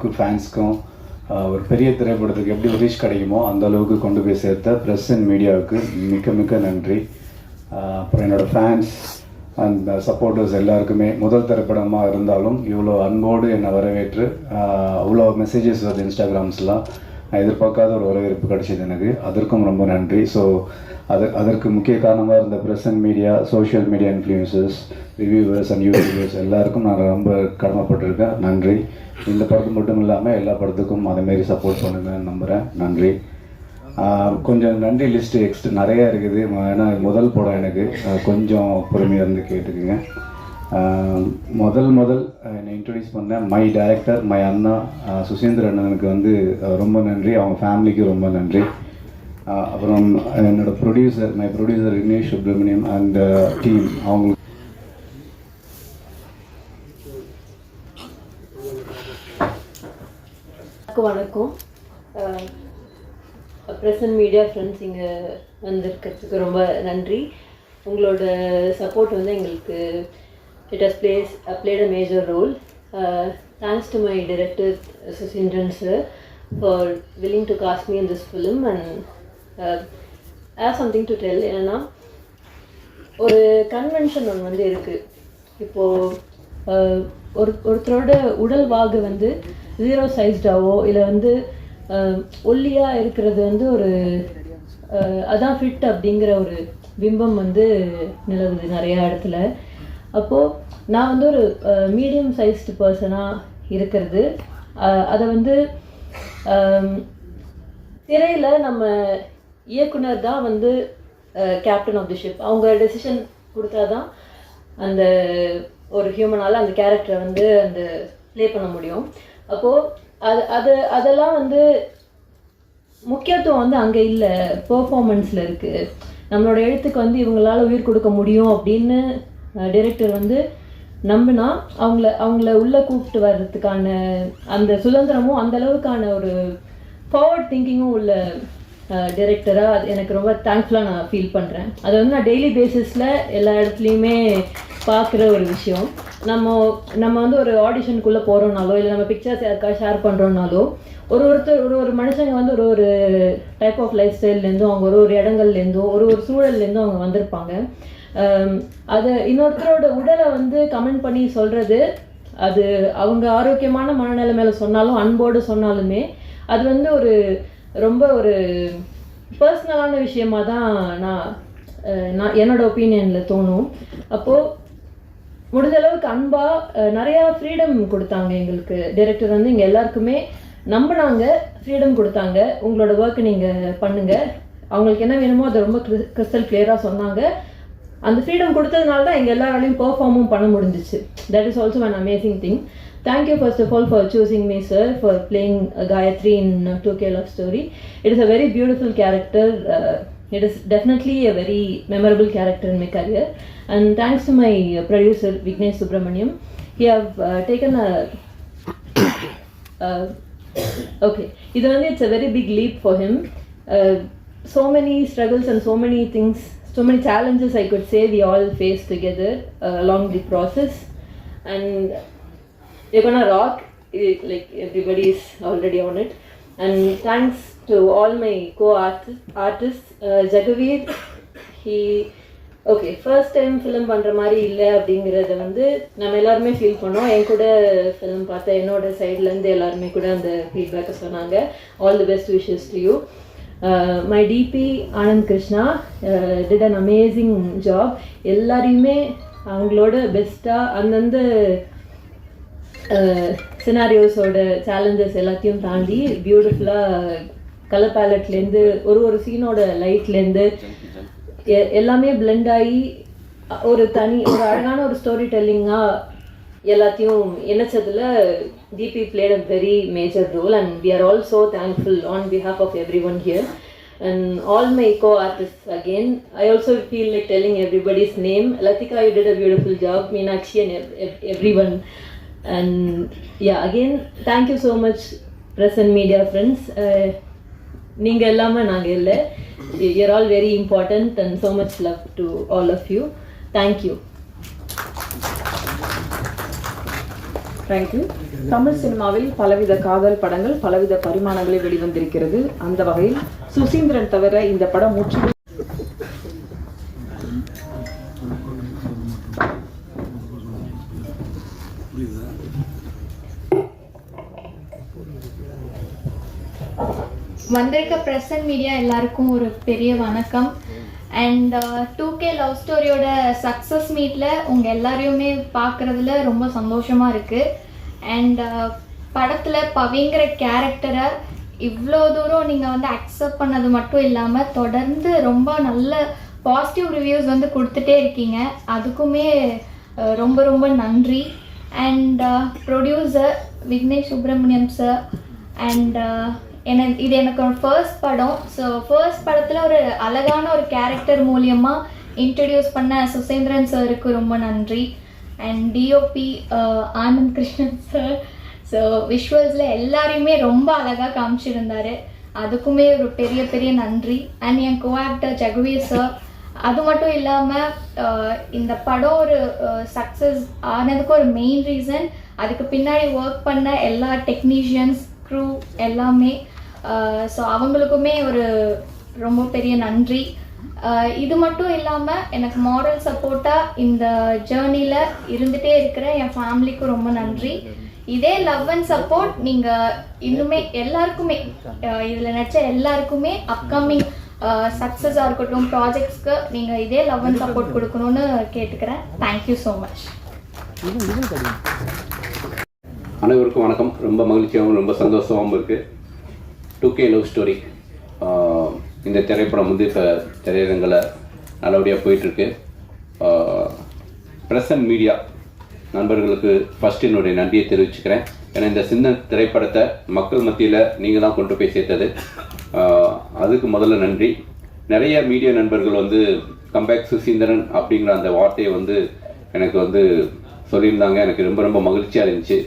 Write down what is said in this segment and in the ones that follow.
பப்ளிக்கும் ஃபேன்ஸ்க்கும் ஒரு பெரிய திரைப்படத்துக்கு எப்படி ரீச் கிடைக்குமோ அந்த அளவுக்கு கொண்டு போய் சேர்த்த ப்ரெஸ் அண்ட் மீடியாவுக்கு மிக்க மிக்க நன்றி. அப்புறம் என்னோடய ஃபேன்ஸ் அந்த சப்போர்ட்டர்ஸ் எல்லாருக்குமே முதல் திரைப்படமாக இருந்தாலும் இவ்வளோ அன்போடு என்னை வரவேற்று அவ்வளோ மெசேஜஸ் வருது இன்ஸ்டாகிராம்ஸ்லாம் நான் எதிர்பார்க்காத ஒரு வரவேற்பு கிடைச்சிது எனக்கு. அதற்கும் ரொம்ப நன்றி. ஸோ அது அதற்கு முக்கிய காரணமாக இருந்த press and media social media influencers reviewers and YouTubers எல்லாருக்கும் நான் ரொம்ப கடமைப்பட்டிருக்கேன். நன்றி. இந்த படத்து மட்டும் இல்லாமல் எல்லா படத்துக்கும் அதேமாரி சப்போர்ட் பண்ணுங்கன்னு நம்புகிறேன் நன்றி. கொஞ்சம் நன்றி லிஸ்ட்டு எக்ஸ்ட் நிறைய இருக்குது. ஏன்னா முதல் படம் எனக்கு. கொஞ்சம் பொறுமையாக இருந்து கேட்டுக்குங்க. முதல் முதல் என்னை இன்ட்ரடியூஸ் பண்ண மை டைரக்டர் மை அண்ணா சுசேந்திர சுசீந்திர அண்ணனுக்கு வந்து ரொம்ப நன்றி. அவங்க ஃபேமிலிக்கு ரொம்ப நன்றி. அப்புறம் என்னோட producer my producer Vignesh Subramaniam and team அவங்க வணக்கம். வணக்கம் ப்ரெசன்ட் மீடியா ஃப்ரெண்ட்ஸ் இங்கே வந்திருக்கிறதுக்கு ரொம்ப நன்றி. உங்களோட சப்போர்ட் வந்து எங்களுக்கு it has plays played a major role thanks to my director Suseenthiran sir for willing to cast me in this film and as something to tell என்னென்னா ஒரு கன்வென்ஷன் ஒன்று வந்து இருக்குது இப்போது ஒரு ஒருத்தரோட உடல் வாகு வந்து ஜீரோ சைஸ்டாவோ இல்லை வந்து ஒல்லியாக இருக்கிறது வந்து ஒரு அதான் ஃபிட் அப்படிங்கிற ஒரு பிம்பம் வந்து நிலவுது நிறையா இடத்துல. அப்போது நான் வந்து ஒரு மீடியம் சைஸ்டு பர்சனாக இருக்கிறது. அதை வந்து திரையில் நம்ம இயக்குனர் தான் வந்து கேப்டன் ஆஃப் தி ஷிப் அவங்க டெசிஷன் கொடுத்தாதான் அந்த ஒரு ஹியூமனால் அந்த கேரக்டரை வந்து அந்த ப்ளே பண்ண முடியும். அப்போது அது அது அதெல்லாம் வந்து முக்கியத்துவம் வந்து அங்கே இல்லை. பெர்ஃபார்மன்ஸில் இருக்குது நம்மளோட எழுத்துக்கு வந்து இவங்களால உயிர் கொடுக்க முடியும் அப்படின்னு டைரக்டர் வந்து நம்பினா அவங்கள அவங்கள உள்ளே கூப்பிட்டு வர்றதுக்கான அந்த சுதந்திரமும் அந்த அளவுக்கான ஒரு ஃபார்வர்ட் திங்கிங்கும் உள்ள டைரக்டராக அது எனக்கு ரொம்ப தேங்க்ஃபுல்லாக நான் ஃபீல் பண்ணுறேன் அது வந்து நான் டெய்லி பேசிஸில் எல்லா இடத்துலையுமே பார்க்குற ஒரு விஷயம். நம்ம நம்ம வந்து ஒரு ஆடிஷனுக்குள்ளே போகிறோம்னாலோ இல்லை நம்ம பிக்சர்ஸ் யாருக்கா ஷேர் பண்ணுறோம்னாலோ ஒரு ஒருத்தர் ஒரு ஒரு மனுஷங்க வந்து ஒரு ஒரு டைப் ஆஃப் லைஃப் ஸ்டைல்லேருந்தும் அவங்க ஒரு ஒரு இடங்கள்லேருந்தும் ஒரு ஒரு சூழல்லேருந்தும் அவங்க வந்திருப்பாங்க. அது இன்னொருத்தரோட உடலை வந்து கமெண்ட் பண்ணி சொல்கிறது அது அவங்க ஆரோக்கியமான மனநிலை மேலே சொன்னாலும் அன்போடு சொன்னாலுமே அது வந்து ஒரு ரொம்ப ஒரு பர்சனலான விஷயமா தான் நான் நான் என்னோட ஒப்பீனியனில் தோணும். அப்போது முடிஞ்ச அளவுக்கு நிறையா ஃப்ரீடம் கொடுத்தாங்க எங்களுக்கு. டைரக்டர் வந்து இங்கே எல்லாருக்குமே நம்பினாங்க ஃப்ரீடம் கொடுத்தாங்க. உங்களோட ஒர்க்கை நீங்கள் பண்ணுங்க. அவங்களுக்கு என்ன வேணுமோ அதை ரொம்ப கிறிஸ்டல் கிளியராக சொன்னாங்க. அந்த ஃப்ரீடம் கொடுத்ததுனால தான் எங்கள் எல்லா வேலையும் பெர்ஃபார்மும் பண்ண முடிஞ்சிச்சு. That is also an amazing thing thank you first of all for choosing me sir for playing Gayathri in two K love story it is a very beautiful character it is definitely a very memorable character in my career and thanks to my uh, producer vignesh subramaniam he have uh, taken a uh, okay இது வந்து it's a very big leap for him uh, so many struggles and so many things so many challenges i could say we all faced together uh, along the process and They're gonna rock eh, like everybody is already on it. And thanks to all my co-artists artists uh, jagaveer he okay first time film பண்ணுற மாதிரி இல்லை அப்படிங்கிறத வந்து நம்ம எல்லாருமே feel பண்ணோம். என் கூட film பார்த்தா என்னோட சைட்லேருந்து எல்லாருமே கூட அந்த ஃபீட்பேக்கை சொன்னாங்க. All the best wishes to you my DP Anand Krishna did an amazing job எல்லாரையுமே அவங்களோட பெஸ்ட்டாக அந்தந்த சினாரியோஸோட சேலஞ்சஸ் எல்லாத்தையும் தாண்டி பியூட்டிஃபுல்லாக கலர் பேலட்லேருந்து ஒரு ஒரு சீனோட லைட்லேருந்து எல்லாமே பிளெண்ட் ஆகி ஒரு தனி ஒரு அழகான ஒரு ஸ்டோரி டெல்லிங்காக எல்லாத்தையும் இணைச்சதுல DP played a very major role and we are all thankful on behalf of every one here and all my co artist again I also feel like telling everybody's name Lathika you did a beautiful job Meenakshi and every one and yeah again thank you so much press and media friends uh, நீங்க எல்லாமே நாங்க இல்லை you're all very important and so much love to all of you thank you thank you Tamil சினிமாவில் பலவித காதல் படங்கள் பலவித பரிமாணங்களில் வெளிவந்திருக்கிறது அந்த வகையில் சுசீந்திரன் தவிர இந்த படம் முற்றிலும் வந்திருக்க ப்ரெஸ் அண்ட் மீடியா எல்லாருக்கும் ஒரு பெரிய வணக்கம். அண்ட் டூ கே லவ் ஸ்டோரியோட சக்ஸஸ் மீட்டில் உங்கள் எல்லாரையுமே பார்க்குறதுல ரொம்ப சந்தோஷமாக இருக்குது அண்ட் uh, படத்தில் பவிங்கிற கேரக்டரை இவ்வளோ தூரம் நீங்கள் வந்து அக்செப்ட் பண்ணது மட்டும் இல்லாமல் தொடர்ந்து ரொம்ப நல்ல பாசிட்டிவ் ரிவ்யூஸ் வந்து கொடுத்துட்டே இருக்கீங்க. அதுக்குமே ரொம்ப ரொம்ப நன்றி. And producer uh, Vignesh Subramaniam sir and என்ன இது எனக்கு ஒரு ஃபர்ஸ்ட் படம். ஸோ ஃபர்ஸ்ட் படத்தில் ஒரு அழகான ஒரு கேரக்டர் மூலியமாக இன்ட்ரடியூஸ் பண்ண சுசேந்திரன் சாருக்கு ரொம்ப நன்றி. And DOP uh, Anand Krishnan sir so விஷுவல்ஸில் எல்லாரையுமே ரொம்ப அழகாக காமிச்சிருந்தார். அதுக்குமே ஒரு பெரிய பெரிய நன்றி. அண்ட் என் கோஆக்டர் ஜெகவீர் சார் அது மட்டும் இல்லாமல் uh, இந்த படம் ஒரு uh, சக்ஸஸ் ஆனதுக்கு ஒரு மெயின் ரீசன் அதுக்கு பின்னாடி ஒர்க் பண்ண எல்லா டெக்னீஷியன்ஸ் க்ரூ எல்லாமே Uh, ஸோ அவங்களுக்குமே ஒரு ரொம்ப பெரிய நன்றி. Uh, இது மட்டும் இல்லாமல் எனக்கு மாரல் சப்போர்ட்டாக இந்த ஜேர்னியில் இருந்துகிட்டே இருக்கிற என் ஃபேமிலிக்கும் ரொம்ப நன்றி. இதே லவ் அண்ட் சப்போர்ட் நீங்கள் இன்னுமே எல்லாருக்குமே uh, இதில் நினச்ச எல்லாருக்குமே அப்கமிங் சக்ஸஸாக இருக்கட்டும் ப்ராஜெக்ட்ஸ்க்கு நீங்கள் இதே லவ் அண்ட் சப்போர்ட் கொடுக்கணும்னு கேட்டுக்கிறேன். தேங்க்யூ ஸோ மச் அனைவருக்கும் வணக்கம். ரொம்ப மகிழ்ச்சியாகவும் ரொம்ப சந்தோஷமாகவும் இருக்குது டூ கே லவ் ஸ்டோரி இந்த திரைப்படம் வந்து இப்போ திரையரங்கில் நல்லபடியாக போயிட்டுருக்கு. ப்ரெஸ் அண்ட் மீடியா நண்பர்களுக்கு ஃபஸ்ட் என்னுடைய நன்றியை தெரிவிச்சுக்கிறேன். ஏன்னா இந்த சின்ன திரைப்படத்தை மக்கள் மத்தியில் நீங்கள் தான் கொண்டு போய் சேர்த்தது. அதுக்கு முதல்ல நன்றி. நிறைய மீடியா நண்பர்கள் வந்து கம்பேக் சுசீந்திரன் அப்படிங்கிற அந்த வார்த்தையை வந்து எனக்கு வந்து சொல்லியிருந்தாங்க. எனக்கு ரொம்ப ரொம்ப மகிழ்ச்சியாக இருந்துச்சு.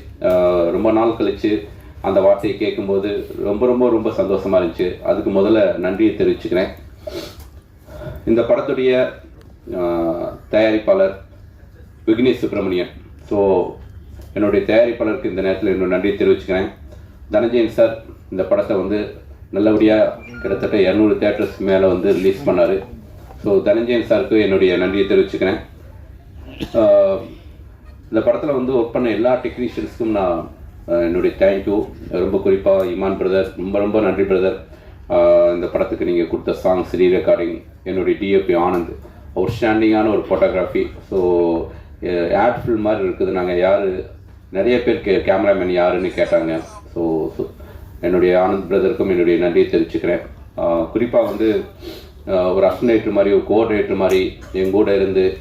ரொம்ப நாள் கழித்து அந்த வார்த்தையை கேட்கும்போது ரொம்ப ரொம்ப ரொம்ப சந்தோஷமா இருந்துச்சு. அதுக்கு முதல்ல நன்றியை தெரிவிச்சுக்கிறேன். இந்த படத்துடைய தயாரிப்பாளர் விக்னேஷ் சுப்பிரமணியன். ஸோ என்னுடைய தயாரிப்பாளருக்கு இந்த நேரத்தில் என்னோட நன்றியை தெரிவிச்சுக்கிறேன். தனஞ்சயன் சார் இந்த படத்தை வந்து நல்லபடியாக கிட்டத்தட்ட இரநூறு தேட்டர்ஸ் மேலே வந்து ரிலீஸ் பண்ணார். ஸோ தனஞ்சயன் சாருக்கு என்னுடைய நன்றியை தெரிவிச்சுக்கிறேன். இந்த படத்தில் வந்து ஒர்க் பண்ண எல்லா டெக்னீஷியன்ஸ்க்கும் நான் என்னுடைய தேங்க்யூ ரொம்ப குறிப்பாக இமான் பிரதர் ரொம்ப ரொம்ப நன்றி பிரதர் இந்த படத்துக்கு நீங்கள் கொடுத்த சாங்ஸ் ரீ ரெக்கார்டிங் என்னுடைய டிஎப்பி ஆனந்த். அவுட்ஸ்டாண்டிங்கான ஒரு ஃபோட்டோகிராஃபி ஸோ ஆட் ஃபில் மாதிரி இருக்குது. நாங்கள் யார் நிறைய பேர் கே கேமராமேன் யாருன்னு கேட்டாங்க. ஸோ என்னுடைய ஆனந்த் பிரதருக்கும் என்னுடைய நன்றியை தெரிவிச்சுக்கிறேன். குறிப்பாக வந்து ஒரு அசனேட்டர் மாதிரி ஒரு கோஆர்டினேட்டர் மாதிரி என் கூட இருந்து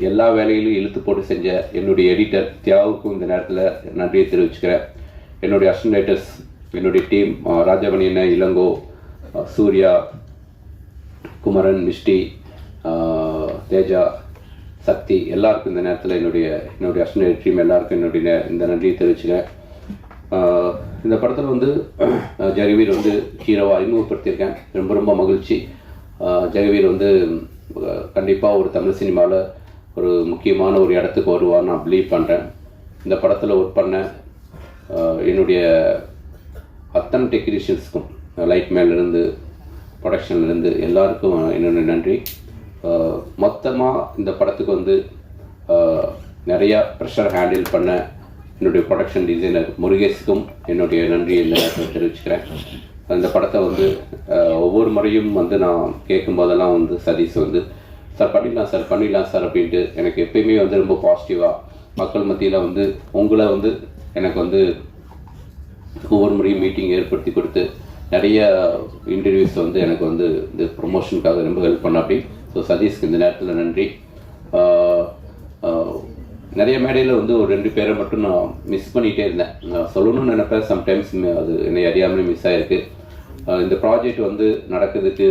எல்லா வேலையிலும் இழுத்து போட்டு செஞ்ச என்னுடைய எடிட்டர் தியாவுக்கும் இந்த நேரத்தில் நன்றியை தெரிவிச்சுக்கிறேன். என்னுடைய அசனேட்டர்ஸ் என்னுடைய டீம் ராஜமணி இளங்கோ சூர்யா குமரன் மிஷ்டி தேஜா சக்தி எல்லாருக்கும் இந்த நேரத்தில் என்னுடைய என்னுடைய அஸ்டனேட் டீம் எல்லாருக்கும் என்னுடைய இந்த நன்றியை தெரிவிச்சுக்கிறேன். இந்த படத்தில் வந்து ஆஹ் வந்து ஹீரோவாக அறிமுகப்படுத்தியிருக்கேன். ரொம்ப ரொம்ப மகிழ்ச்சி. ஜெகவீர் வந்து கண்டிப்பாக ஒரு தமிழ் சினிமாவில் ஒரு முக்கியமான ஒரு இடத்துக்கு வருவார் நான் பிலீவ் பண்ணுறேன் இந்த படத்தில் ஒர்க் பண்ண என்னுடைய அத்தனை டெக்னீஷியன்ஸ்க்கும் லைட் மேலேருந்து ப்ரொடக்ஷன்லேருந்து எல்லாருக்கும் என்னுடைய நன்றி. மொத்தமாக இந்த படத்துக்கு வந்து நிறையா ப்ரெஷர் ஹேண்டில் பண்ண என்னுடைய ப்ரொடக்ஷன் டிசைனர் முருகேஷுக்கும் என்னுடைய நன்றியை இந்த தெரிவிச்சுக்கிறேன். அந்த படத்தை வந்து ஒவ்வொரு முறையும் வந்து நான் கேட்கும் போதெல்லாம் வந்து சதீஷ் வந்து சார் பண்ணிடலாம் சார் பண்ணிடலாம் சார் அப்படின்ட்டு எனக்கு எப்பயுமே வந்து ரொம்ப பாசிட்டிவாக மக்கள் மத்தியில் வந்து உங்களை வந்து எனக்கு வந்து ஒவ்வொரு முறையும் மீட்டிங் ஏற்படுத்தி கொடுத்து நிறைய இன்டர்வியூஸ் வந்து எனக்கு வந்து இந்த ப்ரொமோஷனுக்காக ரொம்ப ஹெல்ப் பண்ண அப்படி ஸோ சதீஷ்க்கு இந்த நேரத்தில் நன்றி. நிறைய மேடையில் வந்து ஒரு ரெண்டு பேரை மட்டும் நான் மிஸ் பண்ணிகிட்டே இருந்தேன். நான் சொல்லணும்னு நினைப்பேன். சம்டைம்ஸ் அது என்னை அறியாமலே மிஸ் ஆகிருக்கு இந்த ப்ராஜெக்ட் வந்து நடக்கிறதுக்கு